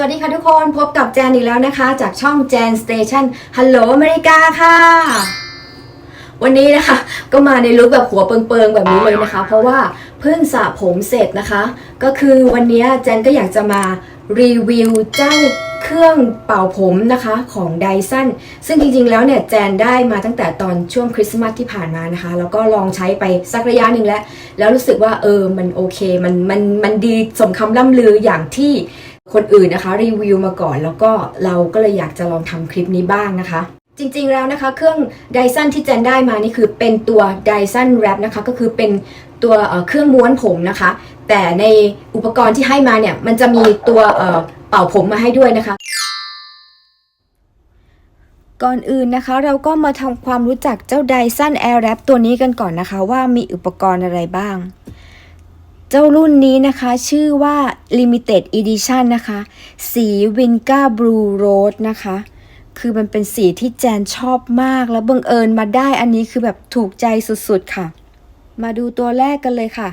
วัสดีค่ะทุกคนพบกับแจนอีกแล้วนะคะ จากช่องแจนสเตชันฮัลโหลอเมริกาค่ะ วันนี้นะคะ ก็มาในลุคแบบหัวเปิงๆ แบบนี้เลยนะคะ เพราะว่าเพิ่งสระผมเสร็จนะคะ ก็คือวันนี้แจนก็อยากจะมารีวิวเจ้าเครื่องเป่าผมนะคะของไดสันซึ่งจริงๆแล้วเนี่ยแจนได้มาตั้งแต่ตอนช่วงคริสต์มาสที่ผ่านมานะคะ แล้วก็ลองใช้ไปสักระยะหนึ่งแล้ว แล้วรู้สึกว่าเออมันโอเค มันมันมันดีสมคำล่ำลืออย่างที่ คนอื่นนะคะรีวิวมาก่อน แล้วก็เราก็เลยอยากจะลองทำคลิปนี้บ้างนะคะ จริงๆแล้วนะคะเครื่อง Dyson ที่แจนได้มานี่คือเป็นตัว Dyson Wrap นะคะก็คือเป็นตัวเครื่องม้วนผมนะคะ แต่ในอุปกรณ์ที่ให้มาเนี่ยมันจะมีตัวเอ่อเป่าผมมาให้ด้วยนะคะก่อนอื่นนะคะเราก็มาทำความรู้จักเจ้า Dyson Airwrap ตัวนี้กันก่อนนะคะ ว่ามีอุปกรณ์อะไรบ้าง เจ้ารุ่นนี้นะคะชื่อว่า Limited Edition นะคะ สี Vinca Blue Rose นะคะ คือมันเป็นสีที่แจนชอบมากแล้วบังเอิญมาได้อันนี้คือแบบถูกใจสุดๆค่ะ มาดูตัวแรกกันเลยค่ะ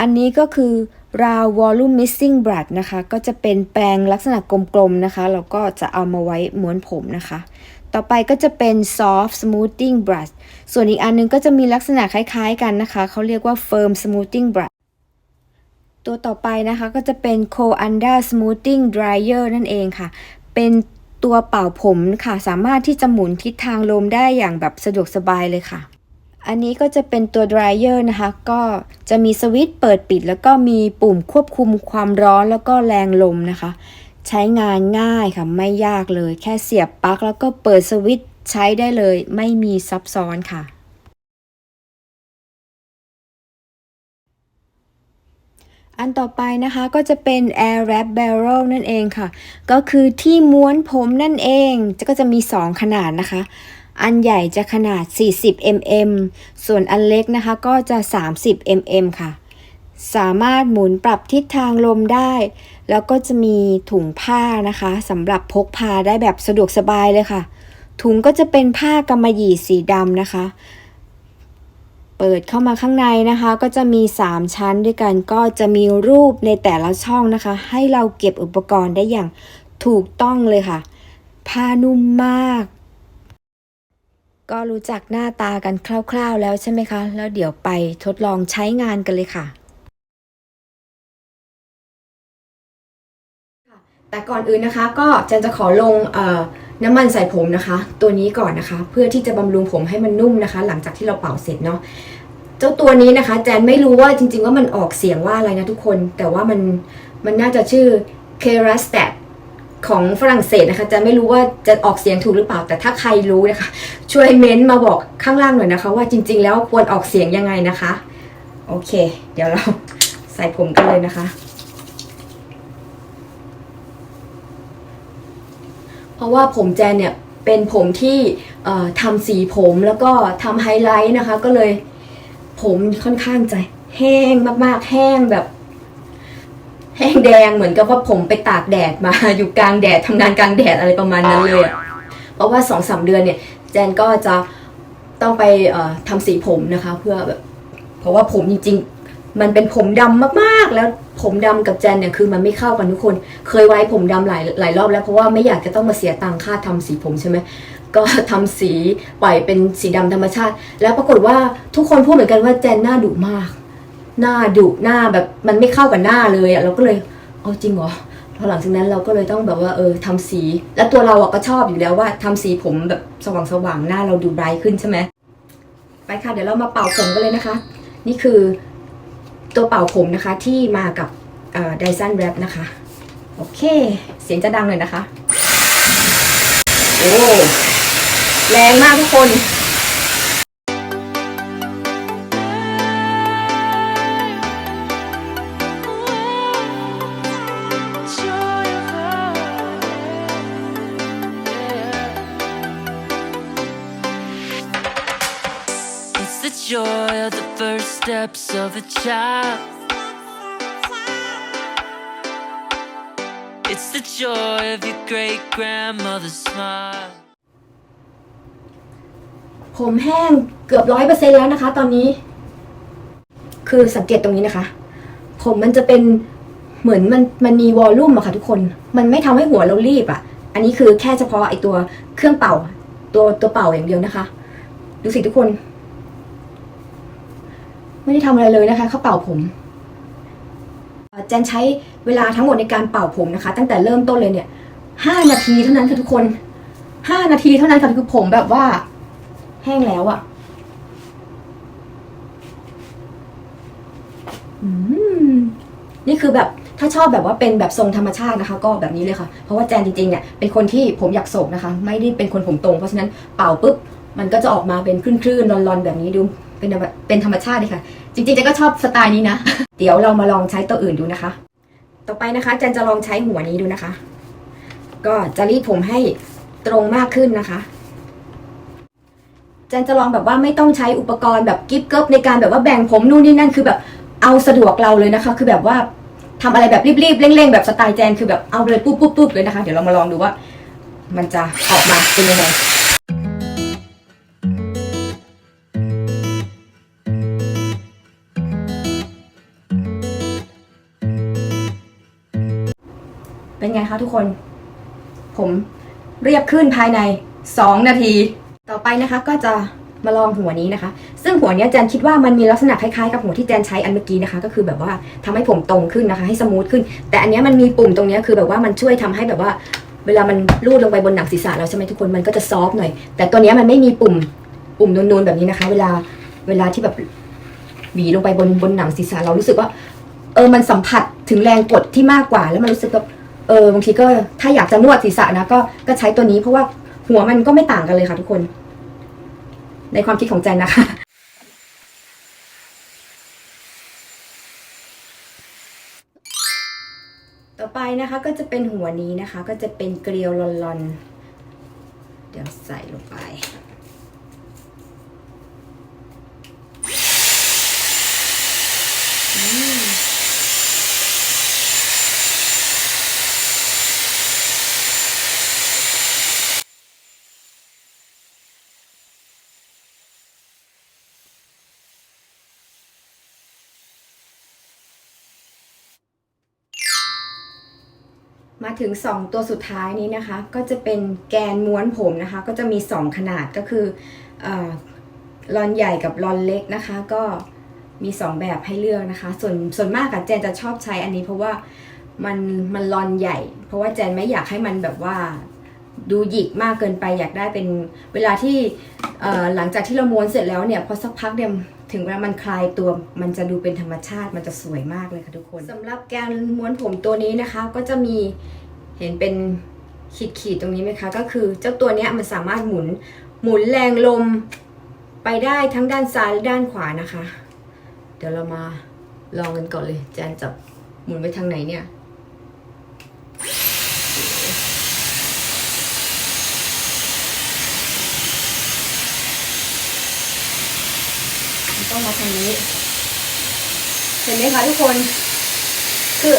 อันนี้ก็คือ Raw Volume Missing Brush นะคะ ก็จะเป็นแปรงลักษณะกลมๆนะคะแล้วก็จะเอามาไว้ม้วนผมนะคะ ต่อไปก็จะเป็น Soft Smoothing Brush ส่วนอีกอันนึงก็จะมีลักษณะคล้ายๆกันนะคะ เขาเรียกว่า Firm Smoothing Brush ตัวต่อไปนะคะก็จะเป็น c o a n d a Smoothing Dryer นั่นเองค่ะ เป็นตัวเป่าผมค่ะ สามารถที่จะหมุนทิศทางลมได้อย่างแบบสะดวกสบายเลยค่ะ อันนี้ก็จะเป็นตัว dryer นะคะ ก็จะมีสวิตช์เปิดปิด แล้วก็มีปุ่มควบคุมความร้อนแล้วก็แรงลมนะคะ ใช้งานง่ายค่ะ ไม่ยากเลย แค่เสียบปลั๊กแล้วก็เปิดสวิตช์ใช้ได้เลย ไม่มีซับซ้อนค่ะ อันต่อไปนะคะก็จะเป็น Air Wrap Barrel นั่นเองค่ะ ก็คือที่ม้วนผมนั่นเองก็จะมี 2 ขนาดนะคะ อันใหญ่จะขนาด 40 mm ส่วนอันเล็กนะคะก็จะ 30 mm ค่ะ สามารถหมุนปรับทิศทางลมได้ แล้วก็จะมีถุงผ้านะคะสำหรับพกพาได้แบบสะดวกสบายเลยค่ะ ถุงก็จะเป็นผ้ากำมะหยี่สีดำนะคะ เปิดเข้ามาข้างในนะคะ ก็จะมี 3 ชั้นด้วยกันก็จะมีรูปในแต่ละช่องนะคะ ให้เราเก็บอุปกรณ์ได้อย่างถูกต้องเลยค่ะ ผ้านุ่มมาก ก็รู้จักหน้าตากันคร่าวๆแล้วใช่ไหมคะ แล้วเดี๋ยวไปทดลองใช้งานกันเลยค่ะแต่ก่อนอื่นนะคะก็จนจะขอลงเอ่อ น้ำมันใส่ผมนะคะ ตัวนี้ก่อนนะคะ เพื่อที่จะบำรุงผมให้มันนุ่มนะคะ หลังจากที่เราเป่าเสร็จเนาะเจ้าตัวนี้นะคะ แจนไม่รู้ว่าจริง ๆ ว่ามันออกเสียงว่าอะไรนะทุกคน แต่ว่ามันมันน่าจะชื่อ k e r a s t a t ของฝรั่งเศสนะคะแจะไม่รู้ว่าจะออกเสียงถูกหรือเปล่า แต่ถ้าใครรู้นะคะ ช่วยเม้นต์มาบอกข้างล่างหน่อยนะคะ ว่าจริง ๆ แล้วควรออกเสียงยังไงนะคะ โอเค เดี๋ยวเราใส่ผมกันเลยนะคะ เพราะว่าผมแจนเนี่ยเป็นผมที่เอ่อทำสีผมแล้วก็ทำไฮไลท์นะคะ ก็เลยผมค่อนข้างจะแห้งมากๆ แห้งแบบ แห้งแดงเหมือนกับว่าผมไปตากแดดมาอยู่กลางแดดทำงานกลางแดดอะไรประมาณนั้นเลยอะเพราะว่าสองสามเดือนเนี่ย แจนก็จะต้องไปเอ่อทำสีผมนะคะ เพื่อแบบเพราะว่าผมจริงๆ มันเป็นผมดำมากๆ แล้วผมดำกับแจนเนี่ยคือมันไม่เข้ากันทุกคน เคยไว้ผมดำหลายหลายรอบแล้วเพราะว่าไม่อยากจะต้องมาเสียตังค่าทำสีผมใช่ไหมก็ทำสีปล่อยเป็นสีดำธรรมชาติ แล้วปรากฏว่าทุกคนพูดเหมือนกันว่าแจนหน้าดุมาก หน้าดุหน้าแบบมันไม่เข้ากับหน้าเลยอะเราก็เลยเอาจริงเหรอพอหลังจากนั้นเราก็เลยต้องแบบว่าเออทำสี แล้วตัวเราอะก็ชอบอยู่แล้วว่าทำสีผมแบบสว่างๆหน้าเราดูไบรท์ขึ้นใช่ไหมไปค่ะเดี๋ยวเรามาเป่าผมกันเลยนะคะ นี่คือ ตัวเป่าผมนะคะที่มากับไดซันแรปนะคะ โอเค เสียงจะดังเลยนะคะ โอ้ แรงมากทุกคน joy of the first steps of a child. It's the joy of your great grandmother's smile. ผมแห้งเกือบร้อยเปอร์เซ็นแล้วนะคะ ตอนนี้ คือสังเกตตรงนี้นะคะ ผมมันจะเป็นเหมือนมันมันมีวอลลุ่มอะค่ะทุกคน มันไม่ทำให้หัวเรารีบอะอันนี้คือแค่เฉพาะไอตัวเครื่องเป่า ตัวตัวเป่าอย่างเดียวนะคะ ดูสิทุกคน ไม่ได้ทำอะไรเลยนะคะเขาเป่าผมเอ่อแจนใช้เวลาทั้งหมดในการเป่าผมนะคะ ตั้งแต่เริ่มต้นเลยเนี่ยห้านาทีเท่านั้นค่ะทุกคนห้านาทีเท่านั้นค่ะคือผมแบบว่า แห้งแล้วอะอืมนี่คือแบบถ้าชอบแบบว่าเป็นแบบทรงธรรมชาตินะคะ ก็แบบนี้เลยค่ะ เพราะว่าแจนจริงๆเนี่ยเป็นคนที่ผมอยากโศกนะคะ ไม่ได้เป็นคนผมตรง เพราะฉะนั้นเป่าปุ๊บมันก็จะออกมาเป็นคลื่นๆรอนๆแบบนี้ดูเป็นแบบเป็นธรรมชาติเลยค่ะ จริงๆแจนก็ชอบสไตล์นี้นะ เดี๋ยวเรามาลองใช้ตัวอื่นดูนะคะ ต่อไปนะคะแจนจะลองใช้หัวนี้ดูนะคะ ก็จะรีดผมให้ตรงมากขึ้นนะคะแจนจะลองแบบว่าไม่ต้องใช้อุปกรณ์แบบกิ๊บเกิบในการแบบว่าแบ่งผมนู่นนี่นั่นคือแบบเอาสะดวกเราเลยนะคะ คือแบบว่าทำอะไรแบบรีบๆเร่งๆแบบสไตล์แจนคือแบบเอาเลยปุ๊บปุ๊บปุ๊บเลยนะคะ เดี๋ยวเรามาลองดูว่า มันจะออกมาเป็นยังไง เป็นไงคะทุกคน ผมเรียบขึ้นภายใน 2 นาที ต่อไปนะคะก็จะมาลองหัวนี้นะคะ ซึ่งหัวเนี้ยแจนคิดว่ามันมีลักษณะคล้ายๆกับหัวที่แจนใช้อันเมื่อกี้นะคะ ก็คือแบบว่าทำให้ผมตรงขึ้นนะคะ ให้สมูทขึ้น แต่อันเนี้ยมันมีปุ่มตรงเนี้ยคือแบบว่ามันช่วยทำให้แบบว่า เวลามันลูดลงไปบนหนังศีรษะเราใช่ไหมทุกคนมันก็จะซอฟต์หน่อย แต่ตัวเนี้ยมันไม่มีปุ่มปุ่มนูนๆแบบนี้นะคะ เวลาเวลาที่แบบหวีลงไปบนบนหนังศีรษะเรารู้สึกว่า เออมันสัมผัสถึงแรงกดที่มากกว่าแล้วมันรู้สึกแบบ เออบางทีก็ถ้าอยากจะนวดศีรษะนะก็ก็ใช้ตัวนี้เพราะว่าหัวมันก็ไม่ต่างกันเลยค่ะทุกคน ในความคิดของแจนนะคะต่อไปนะคะก็จะเป็นหัวนี้นะคะ ก็จะเป็นเกลียวลอนๆ เดี๋ยวใส่ลงไป อืมมา ถึง 2 ตัวสุดท้ายนี้นะคะ ก็จะเป็นแกนม้วนผมนะคะ ก็จะมี 2 ขนาดก็คืออลอนใหญ่กับลอนเล็กนะคะ ก็มี 2 แบบให้เลือกนะคะ ส่วนส่วนมากอะแจนจะชอบใช้อันนี้เพราะว่ามันมันลอนใหญ่ เพราะว่าแจนไม่อยากให้มันแบบว่าดูหยิกมากเกินไปอยากได้เป็นเวลาที่หลังจากที่เราม้วนเสร็จแล้วเนี่ยพอสักพักเนี่ยถึงเวลามันคลายตัวมันจะดูเป็นธรรมชาติมันจะสวยมากเลยค่ะทุกคนสำหรับแกนม้วนผมตัวนี้นะคะ ก็จะมี เห็นเป็นขีดๆตรงนี้ไหมคะ ก็คือเจ้าตัวเนี้ยมันสามารถหมุนหมุนแรงลมไปได้ทั้งด้านซ้ายและด้านขวานะคะ เดี๋ยวเรามาลองกันก่อนเลยแจนจับหมุนไปทางไหนเนี่ยต้องมาทางนี้ เห็นไหมคะทุกคน คือ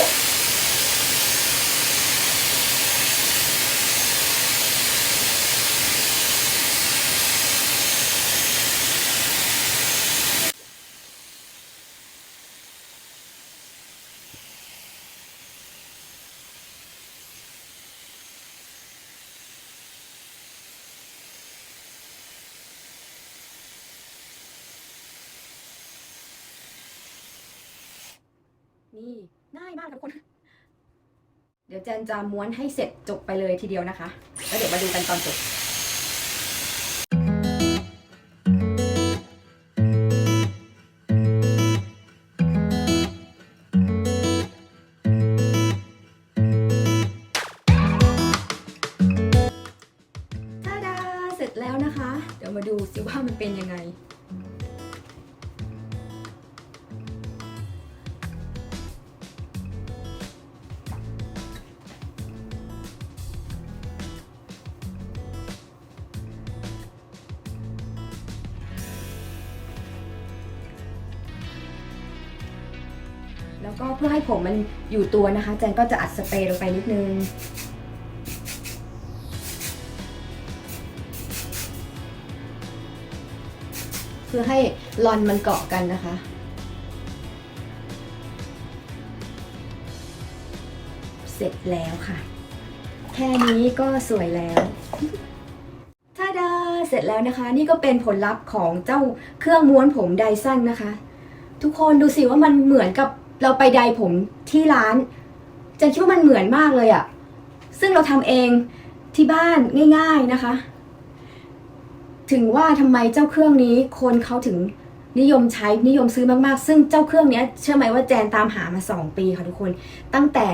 นี่ง่ายมากค่ะทุกคน เดี๋ยวแจนจะม้วนให้เสร็จจบไปเลยทีเดียวนะคะ แล้วเดี๋ยวมาดูกันตอนจบทาดาเสร็จแล้วนะคะ เดี๋ยวมาดูซิว่ามันเป็นยังไง แล้วก็เพื่อให้ผมมันอยู่ตัวนะคะแจนก็จะอัดสเปรย์ลงไปนิดนึงเพื่อให้ลอนมันเกาะกันนะคะ เสร็จแล้วค่ะ แค่นี้ก็สวยแล้วท่าดาเสร็จแล้วนะคะ นี่ก็เป็นผลลัพธ์ของเจ้าเครื่องม้วนผมไดสันนะคะ ทุกคนดูสิว่ามันเหมือนกับ เราไปไดผมที่ร้านจันคิดว่ามันเหมือนมากเลยอะซึ่งเราทำเองที่บ้านง่าย ๆนะคะ ถึงว่าทำไมเจ้าเครื่องนี้คนเขาถึงนิยมใช้นิยมซื้อมากๆ ซึ่งเจ้าเครื่องนี้เชื่อไหมว่าแจนตามหามา 2 ปีค่ะทุกคน ตั้งแต่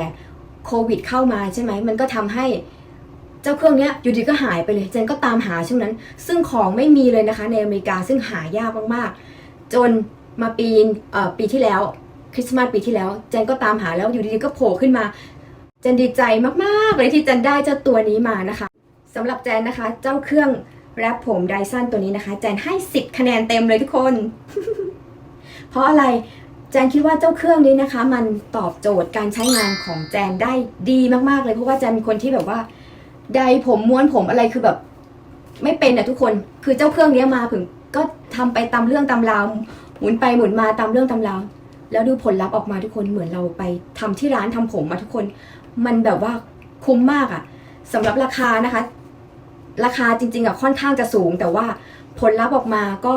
โควิดเข้ามาใช่ไหมมันก็ทำให้เจ้าเครื่องเนี้ยอยู่ดีก็หายไปเลย เจนก็ตามหาช่วงนั้น ซึ่งของไม่มีเลยนะคะในอเมริกาซึ่งหายากมากๆ จนมาปีเอ่อปีที่แล้ว คริสต์มาสปีที่แล้วเจนก็ตามหาแล้วอยู่ดีๆก็โผล่ขึ้นมาเจนดีใจมากๆเลยที่เจนได้เจ้าตัวนี้มานะคะสำหรับแจนนะคะ เจ้าเครื่องแรปผมไดสันตัวนี้นะคะ แจนให้ 10 คะแนนเต็มเลยทุกคน เพราะอะไรแจนคิดว่าเจ้าเครื่องนี้นะคะ มันตอบโจทย์การใช้งานของแจนได้ดีมากๆเลยเพราะว่าแจนเป็นคนที่แบบว่าไดผมม้วนผมอะไรคือแบบ ไม่เป็นอะทุกคนคือเจ้าเครื่องนี้มาถึงก็ทำไปตามเรื่องตามราวหมุนไปหมุนมาตามเรื่องตามราว แล้วดูผลลัพธ์ออกมาทุกคนเหมือนเราไปทำที่ร้านทำผมมาทุกคน มันแบบว่าคุ้มมากอะสำหรับราคานะคะ ราคาจริงๆอะค่อนข้างจะสูง แต่ว่าผลลัพธ์ออกมาก็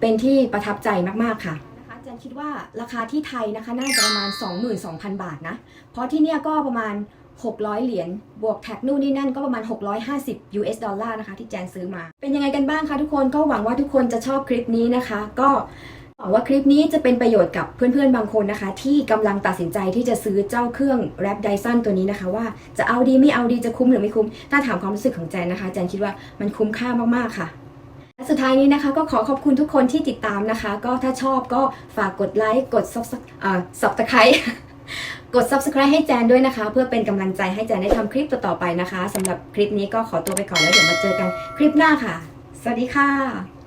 เป็นที่ประทับใจมากๆค่ะนะคะจันคิดว่าราคาที่ไทยนะคะน่าจะประมาณ 22,000 บาทนะ เพราะที่เนี่ยก็ประมาณ 600 เหรียญบวกแท็กนู่นนี่นั่นก็ประมาณ 650 US ดอลลาร์นะคะที่แจนซื้อมา เป็นยังไงกันบ้างคะทุกคนก็หวังว่าทุกคนจะชอบคลิปนี้นะคะ ก็ หวังว่าคลิปนี้จะเป็นประโยชน์กับเพื่อนๆบางคนนะคะ ที่กำลังตัดสินใจที่จะซื้อเจ้าเครื่องแรปไดซันตัวนี้นะคะ ว่าจะเอาดีไม่เอาดีจะคุ้มหรือไม่คุ้ม ถ้าถามความรู้สึกของแจนนะคะแจนคิดว่ามันคุ้มค่ามากๆค่ะและสุดท้ายนี้นะคะก็ขอขอบคุณทุกคนที่ติดตามนะคะ ก็ถ้าชอบก็ฝากกดไลค์กด Subs- อ่า subscribe กด subscribe ให้แจนด้วยนะคะ เพื่อเป็นกำลังใจให้แจนได้ทำคลิปต่อๆไปนะคะสำหรับคลิปนี้ก็ขอตัวไปก่อนแล้วเดี๋ยวมาเจอกันคลิปหน้าค่ะ สวัสดีค่ะ